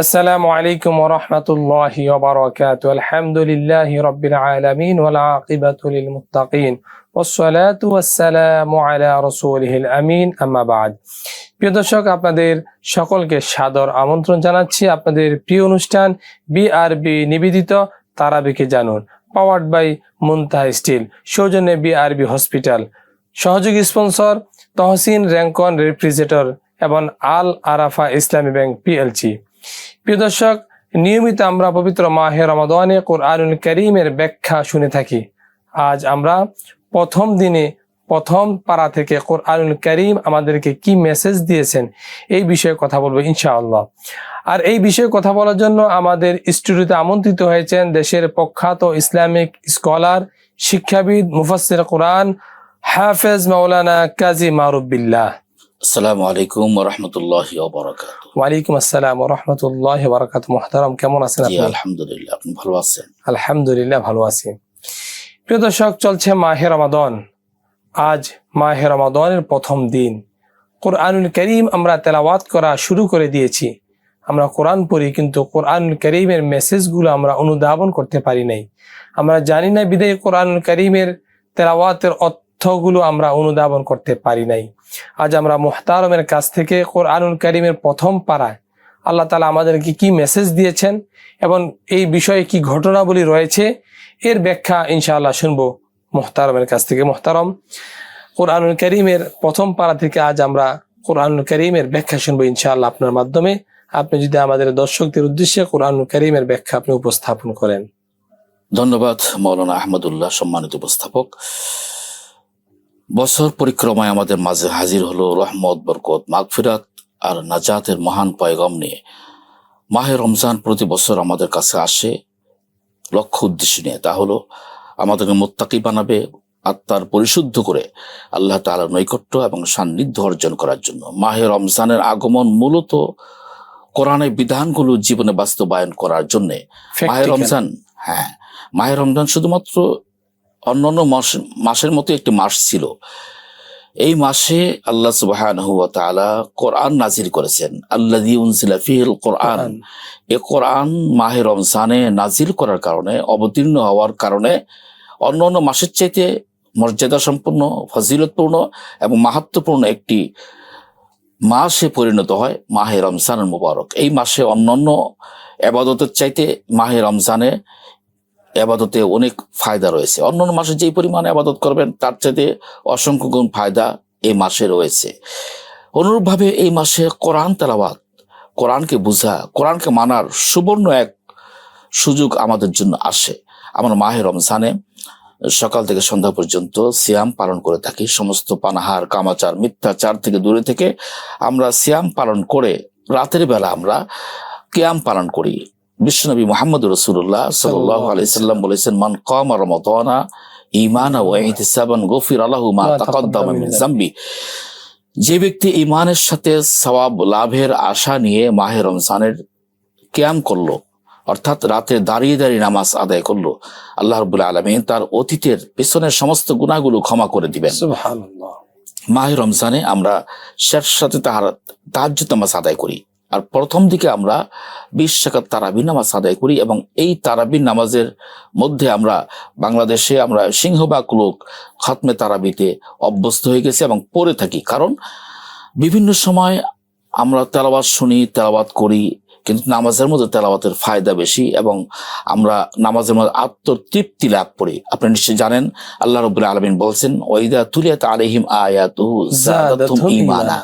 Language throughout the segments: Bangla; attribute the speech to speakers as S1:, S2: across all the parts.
S1: السلام عليكم ورحمة الله وبركاته الحمد لله رب العالمين والعاقبة للمتقين والصلاة والسلام على رسوله الأمين أما بعد প্রিয় দর্শক আপনাদের সকলকে সাদর আমন্ত্রণ জানাচ্ছি আপনাদের প্রিয় অনুষ্ঠান বিআরবি নিবেদিত তারাবিকে জানুন পাওয়ার্ড বাই মুনতাহ স্টিল সৌজন্যে বিআরবি হসপিটাল সহযোগী স্পন্সর তহসিন র্যাঙ্কন রেফ্রিজারেটর এবং আল আরাফা ইসলামী ব্যাংক পিএলসি প্রিয় দর্শক, নিয়মিত আমরা পবিত্র মাহে রমাদানে কোরআনুল করিমের ব্যাখ্যা শুনে থাকি। আজ আমরা প্রথম দিনে, প্রথম পারা থেকে কোরআনুল করিম আমাদেরকে কি মেসেজ দিয়েছেন এই বিষয়ে কথা বলব ইনশাআল্লাহ। আর এই বিষয়ে কথা বলার জন্য আমাদের স্টুডিওতে আমন্ত্রিত হয়েছেন দেশের প্রখ্যাত ইসলামিক স্কলার, শিক্ষাবিদ, মুফাসসির কোরআন হাফেজ মাওলানা কাজী মারুবিল্লাহ
S2: আসসালামু আলাইকুম রহমতুল্লাহ বরাকাত
S1: ওয়ালাইকুম আসসালাম রহমতুল্লাহ বারাকাত মোহতারাম কেমন আছেন আপনি?
S2: আলহামদুলিল্লাহ আপনি ভালো আছেন?
S1: আলহামদুলিল্লাহ ভালো আছি। প্রিয় দর্শক চলছে মাহে রমাদন। আজ মাহে রমাদনের প্রথম দিন। কোরআনুল করিম আমরা তেলাওয়াত করা শুরু করে দিয়েছি। আমরা কোরআন পড়ি কিন্তু কোরআনুল করিমের মেসেজগুলো আমরা অনুধাবন করতে পারি নাই। আমরা জানি না বিদায় কোরআনুল করিমের তেলাওয়াতের অর্থগুলো আমরা অনুধাবন করতে পারি নাই। আজ আমরা মোহতারমের কাছ থেকে কোরআনুল করিমের প্রথম পাড়ায় আল্লাহ তালা আমাদেরকে কি মেসেজ দিয়েছেন এবং এই বিষয়ে কি ঘটনাবলী রয়েছে, এর ব্যাখ্যা ইনশাআল্লাহ শুনব মোহতারমের কাছ থেকে। মোহতারম, কোরআনুল করিমের প্রথম পাড়া থেকে আজ আমরা কোরআনুল করিমের ব্যাখ্যা শুনব ইনশাআল্লাহ আপনার মাধ্যমে। আপনি যদি আমাদের দর্শকদের উদ্দেশ্যে কোরআনুল করিমের ব্যাখ্যা আপনি উপস্থাপন করেন।
S2: ধন্যবাদ, মৌলানা আহমদুল্লাহ, সম্মানিত উপস্থাপক। বছর পরিক্রমায় আমাদের মাঝে হাজির হলো রহমত বরকত মাগফিরাত আর নাজাতের মহান পয়গম নিয়ে। মাহে রমজান প্রতি বছর আমাদের কাছে আসে লক্ষ্য উদ্দেশ্য নিয়ে। তা হলো আমাদেরকে মোত্তাকি বানাবে আত্মার পরিশুদ্ধ করে আল্লাহ তাআলার নৈকট্য এবং সান্নিধ্য অর্জন করার জন্য। মাহে রমজানের আগমন মূলত কোরআনের বিধানগুলো জীবনে বাস্তবায়ন করার জন্যে। মাহে রমজান হ্যাঁ মাহে রমজান শুধুমাত্র অন্যান্য মাস মাসের মতো একটি মাস ছিল। এই মাসে আল্লাহ তাআলা কোরআন নাজির করেছেন। আল্লাযী উনজিলা কোরআন। এ কোরআন মাহে রমজানে নাজির করার কারণে অবতীর্ণ হওয়ার কারণে অন্য অন্য মাসের চাইতে মর্যাদা সম্পন্ন ফজিলতপূর্ণ এবং মাহাত্মপূর্ণ একটি মাসে পরিণত হয় মাহে রমজানের মুবারক। এই মাসে অন্যান্য এবাদতের চাইতে মাহে রমজানে এবাদতে অনেক ফায়দা রয়েছে। অন্যান্য মাসে যেই পরিমাণে আবাদত করবেন, তার চাইতে অসংখ্য গুণ ফায়দা এই মাসে রয়েছে। অনুরূপভাবে এই মাসে কোরআন তেলাওয়াত, কোরআনকে বোঝা, কোরআনকে মানার সুবর্ণ এক সুযোগ আমাদের জন্য আসে। আমার মাহে রমজানে সকাল থেকে সন্ধ্যা পর্যন্ত সিয়াম পালন করে থাকি। সমস্ত পানাহার, কামাচার, মিথ্যাচার থেকে দূরে থেকে আমরা সিয়াম পালন করে রাতের বেলা আমরা কিয়াম পালন করি। বিশ্বনবী মোহাম্মদ রসুল্লাহ সাল্লাহ আলাইসাল্লাম বলেছেন মান কম রমতানা ইমান ও ইহতিসাবান গফির আল্লাহু মা তাকাদ্দাম মিন
S1: মিন
S2: যে ব্যক্তি ইমানের সাথে সওয়াব লাভের আশা নিয়ে মাহে রমজানের ক্যাম করল অর্থাৎ রাতে দাঁড়িয়ে দাঁড়িয়ে নামাজ আদায় করল আল্লাহ রবুল্লা আলমিন তার অতীতের পেছনের সমস্ত গুণাগুলো ক্ষমা করে দিবেন। মাহে রমজানে আমরা শেষ সাথে তাহার তাহাজ নামাজ আদায় করি। আর প্রথম দিকে আমরা বিশ টাকার তারাবি নামাজ আদায় করি এবং এই তারাবি নামাজের মধ্যে আমরা বাংলাদেশে আমরা সিংহবাগ লোক খতমে তারাবিতে অভ্যস্ত হয়ে গেছি এবং পড়ে থাকি কারণ বিভিন্ন সময় আমরা তেলাবাত শুনি তেলাবাত করি, কিন্তু নামাজের মধ্যে তেলাওয়াতের ফায়দা বেশি এবং আমরা নামাজের মধ্যে আত্মতৃপ্তি লাভ করি আপনি নিশ্চয়ই জানেন, আল্লাহ রবুল্লা আলমিন বলছেন ওইদা তুলিয়াত আলহিম ঈমানা।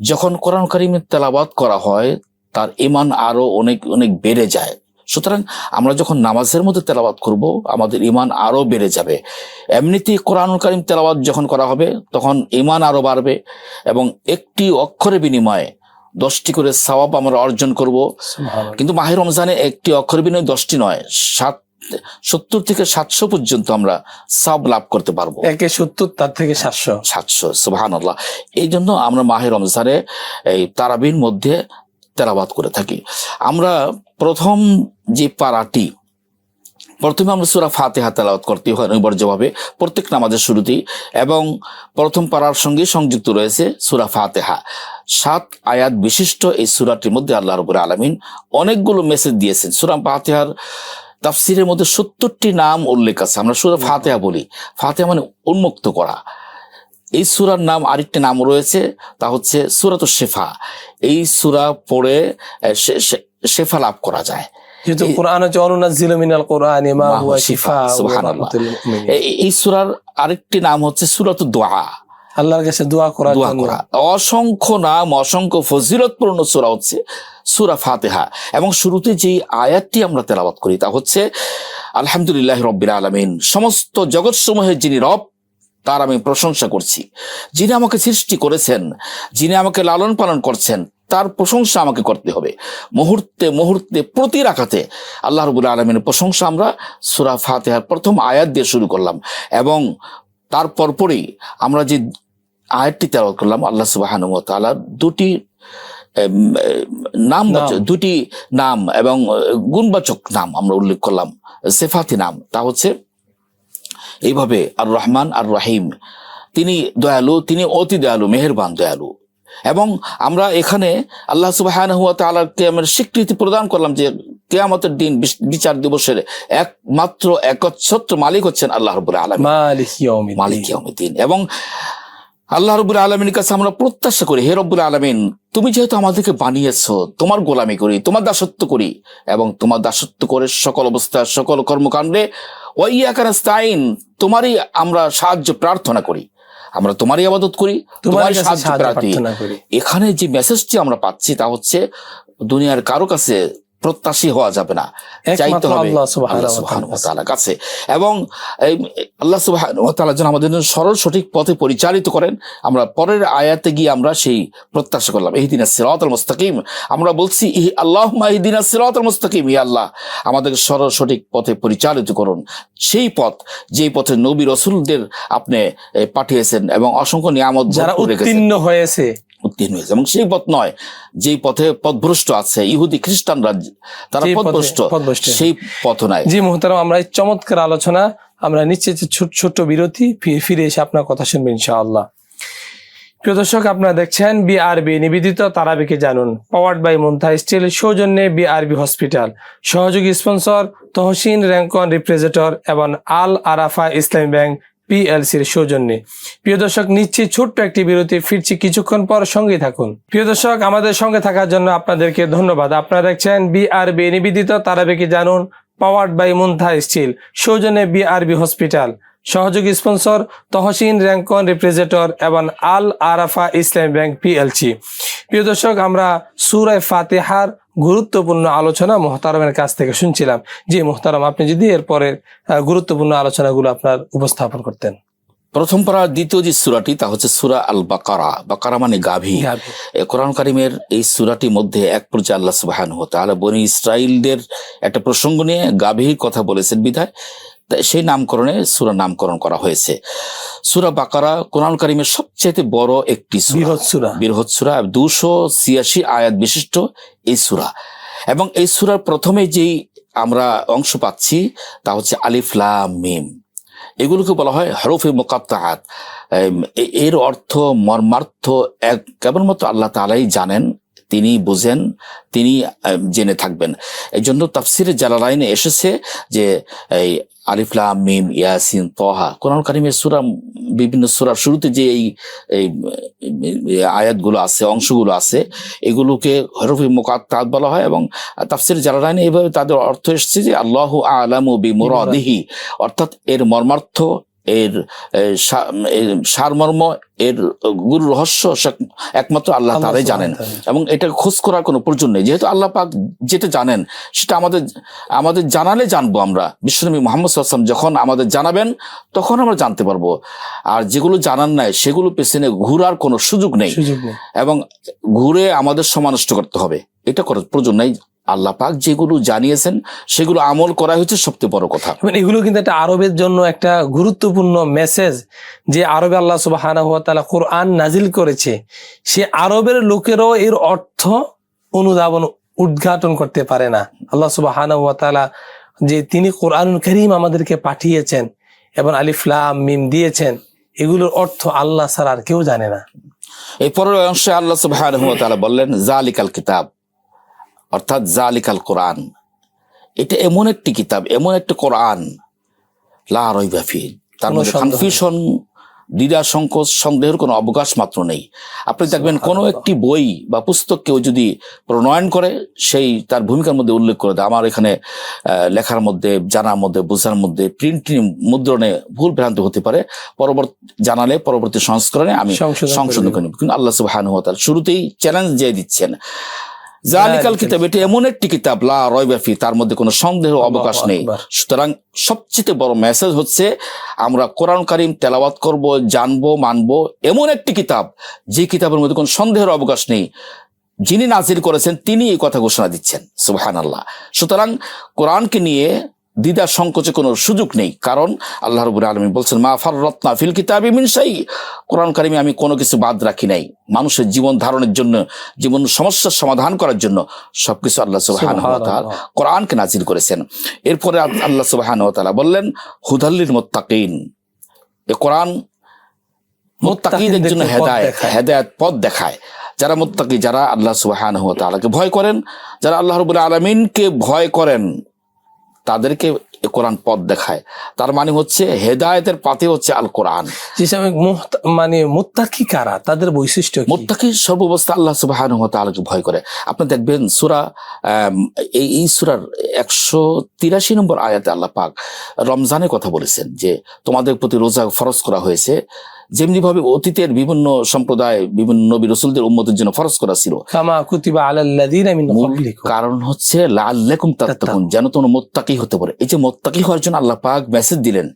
S2: যখন কোরআন কারিমের তেলাবাদ করা হয় তার ইমান আরও অনেক অনেক বেড়ে যায়। সুতরাং আমরা যখন নামাজের মধ্যে তেলাবাদ করব আমাদের ইমান আরও বেড়ে যাবে। এমনিতেই কোরআন কারিম তেলাবাদ যখন করা হবে তখন ইমান আরও বাড়বে এবং একটি অক্ষরের বিনিময়ে দশটি করে সওয়াব আমরা অর্জন করব। কিন্তু মাহের রমজানে একটি অক্ষর বিনিময়ে দশটি নয় সাত সত্তর থেকে সাতশো পর্যন্ত আমরা সব লাভ করতে পারব।
S1: একে সত্তর তার থেকে সাতশো।
S2: সাতশো সুবাহান আল্লাহ এই জন্য আমরা মাহের রমজানে এই তারাবির মধ্যে তেলাবাত করে থাকি। আমরা প্রথম যে পাড়াটি প্রথমে আমরা সুরা ফাতেহা তেলাওয়াত করতে হয় অনিবার্যভাবে প্রত্যেক নামাজের শুরুতেই এবং প্রথম পাড়ার সঙ্গে সংযুক্ত রয়েছে সুরা ফাতেহা। সাত আয়াত বিশিষ্ট এই সুরাটির মধ্যে আল্লাহ রবুল আলমিন অনেকগুলো মেসেজ দিয়েছেন। সুরা ফাতেহার তাফসিরের মধ্যে সত্তরটি নাম উল্লেখ আছে। আমরা সুরা ফাতেহা বলি। ফাতেহা মানে উন্মুক্ত করা। এই সুরার নাম আরেকটি নাম রয়েছে তা হচ্ছে সুরাত শেফা। এই সুরা পড়ে শেফা লাভ করা যায়। এই সুরার আরেকটি নাম হচ্ছে সুরাত দোয়া।
S1: আল্লাহর কাছে দোয়া করার
S2: দোয়া করা। অসংখ্য নাম অসংখ্য ফজিলতপূর্ণ সূরা হচ্ছে সূরা ফাতিহা। এবং শুরুতে যে আয়াতটি আমরা তেলাওয়াত করি তা হচ্ছে আলহামদুলিল্লাহ রব্বিল আলামিন সমস্ত জগৎসমূহের যিনি রব তার আমি প্রশংসা করছি। যিনি আমাকে সৃষ্টি করেছেন যিনি আমাকে লালন পালন করছেন তার প্রশংসা আমাকে করতে হবে। মুহূর্তে মুহূর্তে প্রতি রাখাতে আল্লাহ রবুল আলমিনের প্রশংসা আমরা সুরা ফাতেহার প্রথম আয়াত দিয়ে শুরু করলাম। এবং তার পরপরই আমরা যে আয়াতটি তেলাওয়াত করলাম আল্লাহ সুবাহানু তাআলা দুটি নাম। দুটি নাম এবং গুণবাচক নাম আমরা উল্লেখ করলাম সেফাতি নাম। তা হচ্ছে এইভাবে আর রহমান আর রাহিম তিনি দয়ালু তিনি অতি দয়ালু মেহেরবান দয়ালু। এবং আমরা এখানে আল্লাহ সুবাহ আমরা স্বীকৃতি প্রদান করলাম যে কেয়ামতের দিন বিচার দিবসের একমাত্র একচ্ছত্র মালিক হচ্ছেন আল্লাহ রবুল আলম
S1: মালিক
S2: এবং আল্লাহ রবুল আলমীর কাছে আমরা প্রত্যাশা করি হে রব্বুল আলমিন তুমি যেহেতু আমাদেরকে বানিয়েছো তোমার গোলামি করি তোমার দাসত্ব করি এবং তোমার দাসত্ব করে সকল অবস্থা সকল কর্মকাণ্ডে ওয়াইয়াকানাস্তাইন তোমারই আমরা সাহায্য প্রার্থনা করি। আমরা তোমারই আবাদত করি
S1: তোমার
S2: তোমারই সাহায্য প্রার্থী।
S1: প্রার্থনা করি।
S2: এখানে যে মেসেজটি আমরা পাচ্ছি তা হচ্ছে দুনিয়ার কারও কাছে প্রত্যাশী হওয়া যাবে না। চাইতে হবে
S1: আল্লাহ
S2: আল্লাহ কাছে। এবং এই আল্লাহ তাআলা যেন আমাদের সরল সঠিক পথে পরিচালিত করেন। আমরা পরের আয়াতে গিয়ে আমরা সেই প্রত্যাশা করলাম। ইহদিনাস সিরাতাল মুস্তাকিম। আমরা বলছি ইহ আল্লাহুম্মা ইহদিনাস সিরাতাল মুস্তাকিম ইয়া আল্লাহ। আমাদেরকে সরল সঠিক পথে পরিচালিত করুন। সেই পথ যেই পথে নবী রসুলদের আপনি পাঠিয়েছেন এবং অসংখ্য নিয়ামত
S1: যারা উত্তীর্ণ হয়েছে।
S2: উত্তীর্ণ হয়েছে। এবং সেই পথ নয় যে পথে পথভ্রষ্ট আছে ইহুদি খ্রিস্টানরা তারা পথভ্রষ্ট। সেই পথ নয়
S1: জি মোহতারাম আমরা এই চমৎকার আলোচনা আমরা নিচ্ছে যে ছোট ছোট্ট বিরতি ফিরে এসে আপনার কথা শুনবেন ইনশাআল্লাহ। প্রিয় দর্শক আপনারা দেখছেন বিআরবি নিবেদিত তারাবিকে জানুন। পাওয়ার্ড বাই মুন্থা স্টিল সৌজন্যে বিআরবি হসপিটাল সহযোগী স্পন্সর তহসিন র্যাঙ্কন রিপ্রেজেন্টর এবং আল আরাফা ইসলামী ব্যাংক পিএলসির সৌজন্যে। প্রিয় দর্শক, নিচ্ছি ছোট্ট একটি বিরতি, ফিরছি কিছুক্ষণ পর সঙ্গে থাকুন। প্রিয় দর্শক, আমাদের সঙ্গে থাকার জন্য আপনাদেরকে ধন্যবাদ। আপনারা দেখছেন বিআরবি নিবেদিত তারাবিকে জানুন পাওয়ার্ড বাই মুন্থা স্টিল, সৌজন্যে বিআরবি হসপিটাল। সহযোগী স্পন্সর, তহসিন র্যাঙ্কন রিপ্রেজেন্টর এবং আল আরাফা ইসলাম ব্যাংক পিএলসি। প্রিয় দর্শক, আমরা সুরায় ফাতেহার গুরুত্বপূর্ণ আলোচনা মোহতারমের কাছ থেকে শুনছিলাম। যে মোহতারম আপনি যদি এরপরে গুরুত্বপূর্ণ আলোচনাগুলো আপনার উপস্থাপন করতেন।
S2: প্রথম পারা দ্বিতীয় যে সুরাটি তা হচ্ছে সুরা আল বাকারা বাকারা মানে গাভী। কোরআন কারিমের এই সুরাটির মধ্যে এক পর্যায়ে আল্লাহ সুবাহান আল্লাহ বনি ইসরায়েলদের একটা প্রসঙ্গ নিয়ে গাভীর কথা বলেছেন বিধায়। সেই নামকরণে সুরা নামকরণ করা হয়েছে। সুরা বাকারা কোরআন কারিমের সবচেয়ে বড় একটি সূরা।
S1: বৃহৎ সুরা।
S2: দুশো ছিয়াশি আয়াত বিশিষ্ট এই সুরা। এবং এই সুরার প্রথমে যেই আমরা অংশ পাচ্ছি তা হচ্ছে আলিফ লাম মিম। এগুলোকে বলা হয় হরফে মোকাত্তাহাত এর অর্থ মর্মার্থ এক কেবলমাত্র আল্লাহ তালাই জানেন। তিনি বুঝেন, তিনি জেনে থাকবেন। এই জন্য তাফসিরে জালালাইনে এসেছে যে এই আলিফলাম মিম, ইয়াসিন, তহা কোরআন কারিমের সুরা, বিভিন্ন সুরার শুরুতে যে এই আয়াতগুলো আছে, অংশগুলো আছে, এগুলোকে হরফি মোকাত্তাত বলা হয় এবং তাফসির জালালাইনে এইভাবে তাদের অর্থ এসেছে যে আল্লাহ আলামু বি মুরাদিহি অর্থাৎ এর মর্মার্থ এর সারমর্ম এর গুরু রহস্য একমাত্র আল্লাহ তারাই জানেন। এবং এটা খোঁজ করার কোনো প্রয়োজন নেই। যেহেতু আল্লাহ পাক যেটা জানেন সেটা আমাদের আমাদের জানালে জানব আমরা। বিশ্বনবী মোহাম্মদ সাল্লাম যখন আমাদের জানাবেন তখন আমরা জানতে পারব। আর যেগুলো জানার নাই সেগুলো পেছনে ঘুরার কোনো সুযোগ নেই।
S1: সুযোগ নেই।
S2: এবং ঘুরে আমাদের সমানষ্ট করতে হবে। এটা করার প্রয়োজন নাই। আল্লাহ পাক যেগুলো জানিয়েছেন সেগুলো আমল করা হচ্ছে সবচেয়ে বড় কথা।
S1: এগুলো কিন্তু একটা আরবের জন্য একটা গুরুত্বপূর্ণ মেসেজ যে আরবে আল্লাহ তাআলা কোরআন নাজিল করেছে। সে আরবের লোকেরও এর অর্থ অনুধাবন উদ্ঘাটন করতে পারে না। আল্লাহ তাআলা যে তিনি কোরআন করিম আমাদেরকে পাঠিয়েছেন এবং আলিফ লাম মিম দিয়েছেন এগুলোর অর্থ আল্লাহ ছাড়া আর কেউ জানে না।
S2: এই পরের অংশে আল্লাহ তাআলা বললেন জালিকাল কিতাব। অর্থাৎ জালিকাল কোরআন। এটা এমন একটি কিতাব এমন একটি কোরআন। লা রাইবা ফি। তার মধ্যে কনফিউশন দ্বিধা সংকোচ সন্দেহের কোনো অবকাশ মাত্র নেই। আপনি দেখবেন কোনো একটি বই বা পুস্তক কেউ যদি প্রণয়ন করে সেই তার ভূমিকার মধ্যে উল্লেখ করে দেয়। আমার এখানে লেখার মধ্যে জানার মধ্যে বোঝার মধ্যে প্রিন্টিং মুদ্রণে ভুল ভ্রান্তি হতে পারে। পরবর্তী জানালে পরবর্তী সংস্করণে আমি
S1: সংশোধন করে।
S2: কিন্তু আল্লাহ সুবহানাহু ওয়া শুরুতেই চ্যালেঞ্জ দিয়ে দিচ্ছেন। জালিকাল
S1: জালিকাল
S2: কিতাব এটি এমন একটি কিতাব লা রয়বা ফি তার মধ্যে কোনো সন্দেহ অবকাশ নেই। সুতরাং সবচেয়ে বড় মেসেজ হচ্ছে আমরা কোরআন কারিম তেলাওয়াত করব জানব মানব এমন একটি কিতাব যে কিতাবের মধ্যে কোনো সন্দেহের অবকাশ নেই। যিনি নাজির করেছেন তিনি এই কথা ঘোষণা দিচ্ছেন সুবাহান আল্লাহ সুতরাং কোরআনকে নিয়ে দ্বিধা সংকোচে কোনো সুযোগ নেই। কারণ আল্লাহ রবুল আলমী বলছেন মা ফাররত্না ফিল কিতাবি মিন শাই। কোরআন কারিমে আমি কোনো কিছু বাদ রাখি নাই। মানুষের জীবন ধারণের জন্য জীবন সমস্যার সমাধান করার জন্য সবকিছু আল্লাহ
S1: সুবহানাল্লাহ।
S2: কোরআনকে নাজিল করেছেন। এরপরে আল্লাহ তাআলা বললেন হুদাল্লিল মুত্তাকিন এ কোরআন মুত্তাকিদের জন্য
S1: পথ
S2: হেদায়েত পথ দেখায়। যারা মুত্তাকি যারা আল্লাহ সুবহানাহু ওয়া তাআলাকে ভয় করেন যারা আল্লাহ রাব্বুল আলামিনকে ভয় করেন তাদেরকে কোরআন পথ দেখায়। তার মানে হচ্ছে হেদায়েতের পাতে হচ্ছে আল কোরআন
S1: মানে মুত্তাকি কারা? তাদের বৈশিষ্ট্য
S2: মোত্তাকি সর্বাবস্থা আল্লাহ সুবহানাহু ওয়া তাআলাকে ভয় করে। আপনি দেখবেন সুরা এই এই সূরার 183 নম্বর আয়াতে আল্লাহ পাক রমজানের কথা বলেছেন যে তোমাদের প্রতি রোজা ফরজ করা হয়েছে। যেমনি ভাবে অতীতের বিভিন্ন সম্প্রদায় বিভিন্ন নবী রসুলদের উম্মতের জন্য ফরজ করা ছিল। কারণ হচ্ছে লাল্লাকুম তাত্তাকুন যেন তোমরা মোত্তাকি হতে পারে। এই যে মোত্তাকি হওয়ার জন্য আল্লাহ পাক মেসেজ দিলেন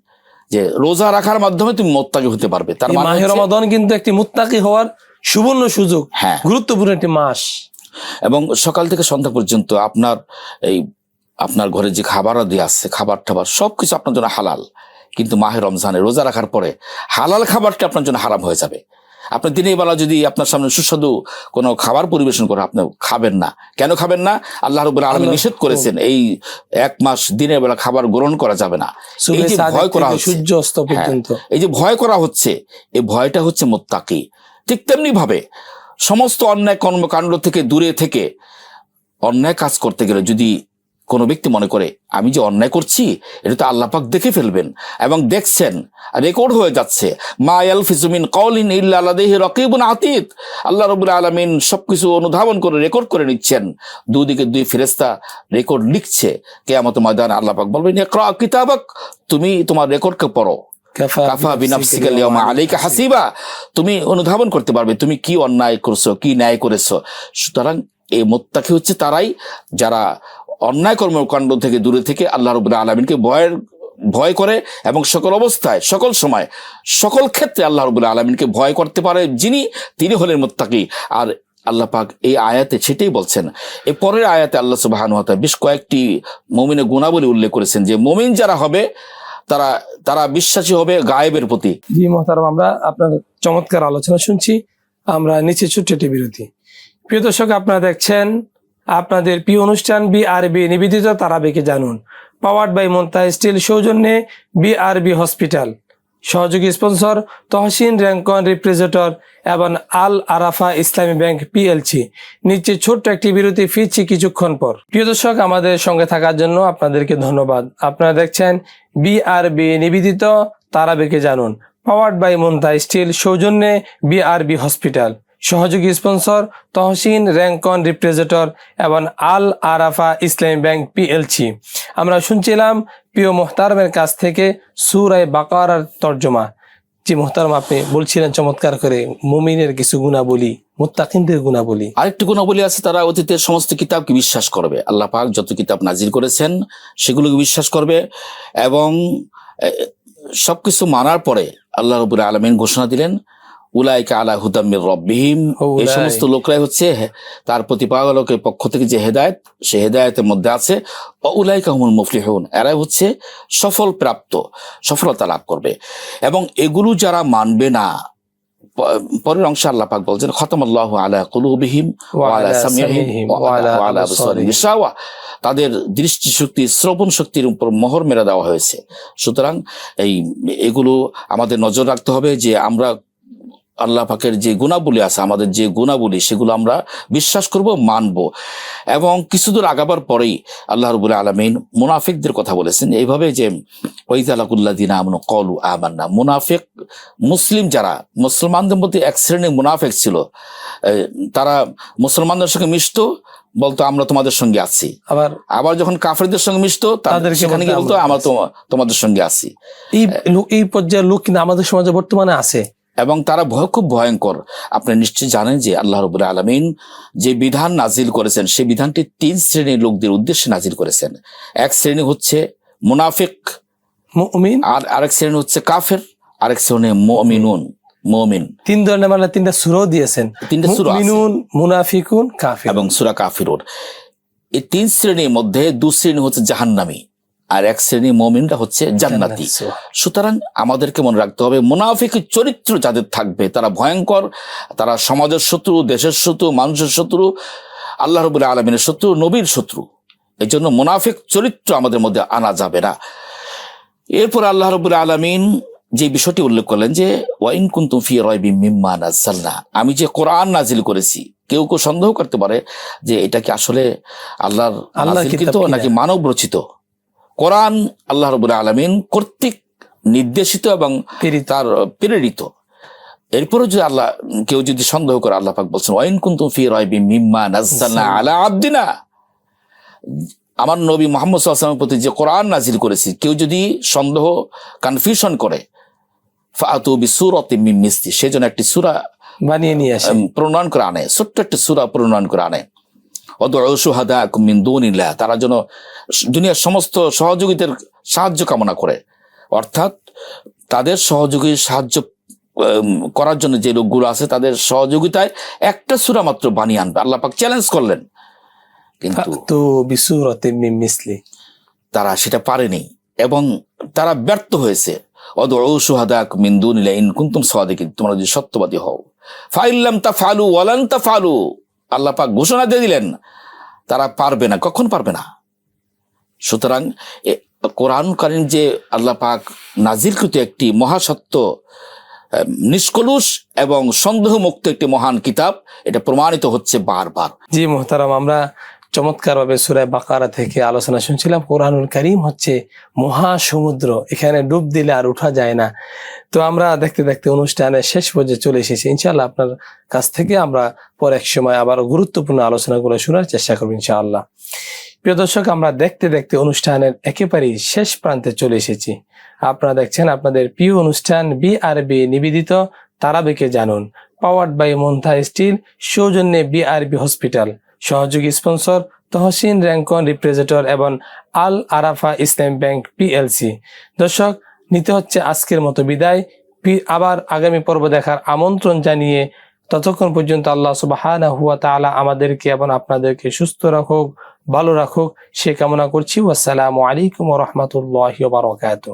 S2: যে রোজা রাখার মাধ্যমে তুমি মোত্তাকি হতে পারবে। তার মানে
S1: মাহে রমাদান কিন্তু একটি মুত্তাকি হওয়ার সুবর্ণ সুযোগ
S2: হ্যাঁ।
S1: গুরুত্বপূর্ণ একটি মাস।
S2: এবং সকাল থেকে সন্ধ্যা পর্যন্ত আপনার এই আপনার ঘরে যে খাবার দিয়ে আসছে খাবার টাবার সবকিছু আপনার জন্য হালাল। কিন্তু মাহে রমজানে রোজা রাখার পরে হালাল খাবারটা আপনার জন্য হারাম হয়ে যাবে। আপনি দিনের বেলা যদি আপনার সামনে সুস্বাদু কোনো খাবার পরিবেশন করে আপনি খাবেন না। কেন খাবেন না? আল্লাহ রবুল আলমী নিষেধ করেছেন এই এক মাস দিনের বেলা খাবার গ্রহণ করা যাবে না। এই যে ভয় করা
S1: সূর্য অস্ত পর্যন্ত।
S2: এই যে ভয় করা হচ্ছে এই ভয়টা হচ্ছে মোত্তাকি। ঠিক তেমনি ভাবে সমস্ত অন্যায় কর্মকাণ্ড থেকে দূরে থেকে অন্যায় কাজ করতে গেলে যদি কোনো ব্যক্তি মনে করে আমি যে অন্যায় করছি এটা তো আল্লাহ পাক দেখে ফেলবেন। এবং দেখছেন রেকর্ড হয়ে যাচ্ছে মা ইয়ালফিজুমিন কওলিন ইল্লা লাদাইহি রাকিবুন আতীত। আল্লাহ রাব্বুল আলামিন সবকিছু অনুধাবন করে রেকর্ড করে নিচ্ছেন। দুদিকে দুই ফেরেশতা রেকর্ড লিখছে কিয়ামত ময়দান আল্লাহ পাক বলবেন কিতাবাক তুমি তোমার রেকর্ডকে পড়ো। কাফা আলাইকা হাসিবা। তুমি অনুধাবন করতে পারবে তুমি কি অন্যায় করছ কি ন্যায় করেছ। সুতরাং এই মোত্তাকি হচ্ছে তারাই যারা অন্যায় কর্মকাণ্ড থেকে দূরে থেকে আল্লাহ রবুল্লাহ আলমিনকে ভয়ের ভয় করে এবং সকল অবস্থায়, সকল সময়, সকল ক্ষেত্রে আল্লাহ রবুল্লাহ আলমিনকে ভয় করতে পারে যিনি, তিনি হলেন মোত্তাকি। আর আল্লাহ পাক এই আয়াতে সেটাই বলছেন। এই পরের আয়াতে আল্লাহ সুবাহ বেশ কয়েকটি মমিনের গুণাবলী উল্লেখ করেছেন যে মমিন যারা হবে, তারা তারা বিশ্বাসী হবে গায়েবের প্রতি।
S1: জি মহতারাম, আমরা আপনার চমৎকার আলোচনা শুনছি, আমরা নিচে একটি বিরতি। প্রিয় দর্শক, আপনারা দেখছেন আপনাদের প্রিয় অনুষ্ঠান বিআরবি নিবেদিত তারাবিকে জানুন। পাওয়ার্ড বাই মন্তা স্টিল সৌজন্যে বিআরবি হসপিটাল সহযোগী স্পন্সর তহসিন র্যাঙ্কন রিপ্রেজেন্টর এবং আল আরাফা ইসলামী ব্যাংক পিএলসি নিচে ছোট্ট একটি বিরতি, ফিরছি কিছুক্ষণ পর। প্রিয় দর্শক, আমাদের সঙ্গে থাকার জন্য আপনাদেরকে ধন্যবাদ। আপনারা দেখছেন বি আর বিআরবি নিবেদিত তারাবিকে জানুন। পাওয়ার্ড বাই মন্তা স্টিল সৌজন্যে বি বিআরবি হসপিটাল সহযোগী স্পন্সর তহসিন র্যাঙ্কন রিপ্রেজেন্টর এবং আল আরাফা ইসলামী ব্যাংক পিএলসি। আমরা শুনছিলাম প্রিয় মোহতারমের কাছ থেকে সুরায় বাকারার তর্জমা। জি মোহতারম, আপনি বলছিলেন চমৎকার করে, মুমিনের কিছু গুণাবলী, মুত্তাকিনদের গুণাবলী।
S2: আরেকটি গুণাবলী আছে তারা অতীতের সমস্ত কিতাবকে বিশ্বাস করবে। আল্লাহ পাক যত কিতাব নাজির করেছেন, সেগুলোকে বিশ্বাস করবে এবং সবকিছু মানার পরে আল্লাহ রবুল আলমিন ঘোষণা দিলেন উলাইকা আলা হুদাম্মির রব্বিহিম। এই সমস্ত লোকরাই হচ্ছে তার প্রতিপালকের পক্ষ থেকে যে হেদায়েত সে হেদায়েতের মধ্যে আছে। উলাইকা হুমুল মুফলিহুন। এরাই হচ্ছে সফল প্রাপ্ত সফলতা লাভ করবে। এবং এগুলো যারা মানবে না পরের অংশে আল্লাহ পাক বলছেন খতম আল্লাহ আলা কুলুবিহিম। তাদের দৃষ্টিশক্তি শ্রবণ শক্তির উপর মোহর মেরে দেওয়া হয়েছে। সুতরাং এই এগুলো আমাদের নজর রাখতে হবে যে আমরা আল্লাহ পাকের যে গুণাবলী আছে আমাদের যে গুণাবলী সেগুলো আমরা বিশ্বাস করব মানব। এবং কিছুদূর আগাবার পরেই আল্লাহ রবুল আলমিন মুনাফিকদের কথা বলেছেন এইভাবে যে ওইদালাকুল্লাহ দিন আমন কলু আমান্না। মুনাফিক মুসলিম যারা মুসলমানদের মধ্যে এক শ্রেণির মুনাফিক ছিল তারা মুসলমানদের সঙ্গে মিশতো বলতো আমরা তোমাদের সঙ্গে আছি।
S1: আবার
S2: আবার যখন কাফেরদের সঙ্গে মিশতো তাদের সেখানে গিয়ে
S1: বলতো আমরা
S2: তোমাদের সঙ্গে আছি।
S1: এই এই পর্যায়ের লোক কিন্তু আমাদের সমাজে বর্তমানে আছে।
S2: এবং তারা ভয় খুব ভয়ঙ্কর। আপনি নিশ্চয়ই জানেন যে আল্লাহ রবুল্লা আলমিন যে বিধান নাজিল করেছেন সেই বিধানটি তিন শ্রেণির লোকদের উদ্দেশ্যে নাজিল করেছেন। এক শ্রেণি হচ্ছে মুনাফিক
S1: মুমিন।
S2: আর আরেক শ্রেণি হচ্ছে কাফের আরেক শ্রেণি মমিনুন মমিন।
S1: তিন ধরনের মানে তিনটা সুরও দিয়েছেন।
S2: তিনটা সূরা।
S1: মুনাফিকুন কাফির
S2: এবং সুরা কাফিরুর এই তিন শ্রেণির মধ্যে দু শ্রেণি হচ্ছে জাহান্নামী। আর এক শ্রেণি মমিনরা হচ্ছে জান্নাতি। সুতরাং আমাদেরকে মনে রাখতে হবে মুনাফিক চরিত্র যাদের থাকবে তারা ভয়ঙ্কর তারা সমাজের শত্রু দেশের শত্রু মানুষের শত্রু আল্লাহ রবুল্লা আলমিনের শত্রু নবীর শত্রু। এই জন্য মুনাফিক চরিত্র আমাদের মধ্যে আনা যাবে না। এরপর আল্লাহ রবুল্লা আলমিন যে বিষয়টি উল্লেখ করলেন যে ওয়াইন কুন্তুম ফি রয়বি মিম্মা নাজ্জালনা আমি যে কোরআন নাজিল করেছি কেউ কেউ সন্দেহ করতে পারে যে এটা কি আসলে আল্লাহর নাজিলকৃত নাকি মানব রচিত কোরআন আল্লাহ রবুল্লা আলমিন কর্তৃক নির্দেশিত এবং তার প্রেরিত। এরপরে যদি আল্লাহ কেউ যদি সন্দেহ করে আল্লাহ পাক বলছেন ওয়াইন কুন্তুম ফি রয়বি মিম্মা নাজ্জালনা আলা আব্দিনা। আমার নবী মোহাম্মদ সাল্লামের প্রতি যে কোরআন নাজিল করেছি কেউ যদি সন্দেহ কনফিউশন করে ফাতু বিসুরতি মিন মিস্তি সেজন্য একটি সূরা
S1: বানিয়ে নিয়ে আসে।
S2: প্রণয়ন করে আনে ছোট্ট একটি সূরা প্রণয়ন করে আনে। মিন তারা যেন দুনিয়ার সমস্ত সহযোগীদের সাহায্য কামনা করে। অর্থাৎ তাদের সহযোগী সাহায্য করার জন্য যে লোকগুলো আছে তাদের সহযোগিতায় একটা সূরা মাত্র বানিয়ে আনবে। আল্লাহ পাক চ্যালেঞ্জ করলেন। কিন্তু
S1: তো বিসুরতে মিসলি।
S2: তারা সেটা পারেনি এবং তারা ব্যর্থ হয়েছে। অদউ সুহাদাক মিন্দুনিলা ইন কুন্তুম সাদিকিন তোমরা যদি সত্যবাদী হও। ফাইল্লাম তা ফালু ওয়ালান তা ফালু আল্লাহ পাক ঘোষণা দিয়ে দিলেন, তারা পারবে না। কখন পারবে না? সুতরাং কোরআন কালীন যে আল্লাহ পাক নাজিরকৃত একটি মহাসত্য নিষ্কলুষ এবং সন্দেহমুক্ত একটি মহান কিতাব, এটা প্রমাণিত হচ্ছে বারবার।
S1: জি মোহতারাম, আমরা চমৎকার ভাবে সুরায় বাকারা থেকে আলোচনা শুনছিলাম। কোরআনুল করিম হচ্ছে মহাসমুদ্র, এখানে ডুব দিলে আর উঠা যায় না। তো আমরা দেখতে দেখতে অনুষ্ঠানের শেষ পর্যায়ে চলে এসেছি। ইনশাআল্লাহ আপনার কাছ থেকে আমরা পর এক সময় আবার গুরুত্বপূর্ণ আলোচনাগুলো শোনার চেষ্টা করব ইনশাআল্লাহ। প্রিয় দর্শক, আমরা দেখতে দেখতে অনুষ্ঠানের একেবারেই শেষ প্রান্তে চলে এসেছি। আপনারা দেখছেন আপনাদের প্রিয় অনুষ্ঠান বিআরবি নিবেদিত তারাবিকে জানুন। পাওয়ার্ড বাই মন্থা স্টিল, সৌজন্যে বিআরবি হসপিটাল। সহযোগী স্পন্সর তহসিন র্যাঙ্কন রিপ্রেজেন্টর এবং আল আরাফা ইসলাম ব্যাংক পিএলসি। দর্শক, নিতে হচ্ছে আজকের মতো বিদায়। আবার আগামী পর্ব দেখার আমন্ত্রণ জানিয়ে ততক্ষণ পর্যন্ত আল্লাহ সুবাহ হুয়া তাআলা আমাদেরকে এবং আপনাদেরকে সুস্থ রাখুক, ভালো রাখুক। সে কামনা করছি। আসসালামু আলাইকুম রহমতুল্লাহ বারকাত